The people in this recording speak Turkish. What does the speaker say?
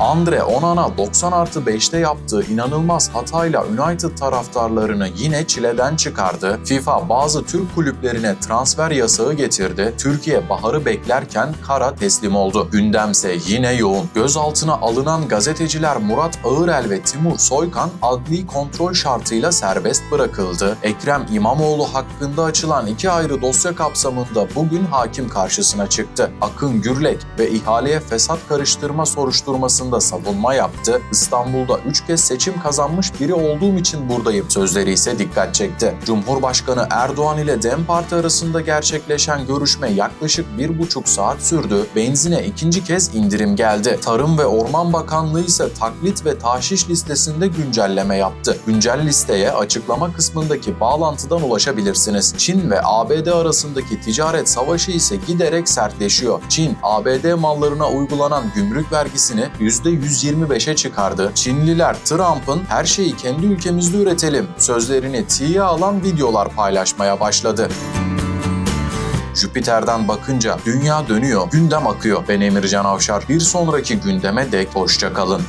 Andre Onana 90 artı 5'te yaptığı inanılmaz hatayla United taraftarlarını yine çileden çıkardı. FIFA bazı Türk kulüplerine transfer yasağı getirdi. Türkiye baharı beklerken kara teslim oldu. Gündemse yine yoğun. Gözaltına alınan gazeteciler Murat Ağırel ve Timur Soykan adli kontrol şartıyla serbest bırakıldı. Ekrem İmamoğlu hakkında açılan iki ayrı dosya kapsamında bugün hakim karşısına çıktı. Akın Gürlek ve ihaleye fesat karıştırma soruşturmasında savunma yaptı. İstanbul'da 3 kez seçim kazanmış biri olduğum için buradayım sözleri ise dikkat çekti. Cumhurbaşkanı Erdoğan ile DEM Parti arasında gerçekleşen görüşme yaklaşık bir buçuk saat sürdü. Benzine ikinci kez indirim geldi. Tarım ve Orman Bakanlığı ise taklit ve taşiş listesinde güncelleme yaptı. Güncel listeye açıklama kısmındaki bağlantıdan ulaşabilirsiniz. Çin ve ABD arasındaki ticaret savaşı ise giderek sertleşiyor. Çin, ABD mallarına uygulanan gümrük vergisini %125'e çıkardı. Çinliler Trump'ın her şeyi kendi ülkemizde üretelim sözlerini tiye alan videolar paylaşmaya başladı. Jüpiter'den bakınca dünya dönüyor, gündem akıyor. Ben Emircan Avşar. Bir sonraki gündeme dek hoşça kalın.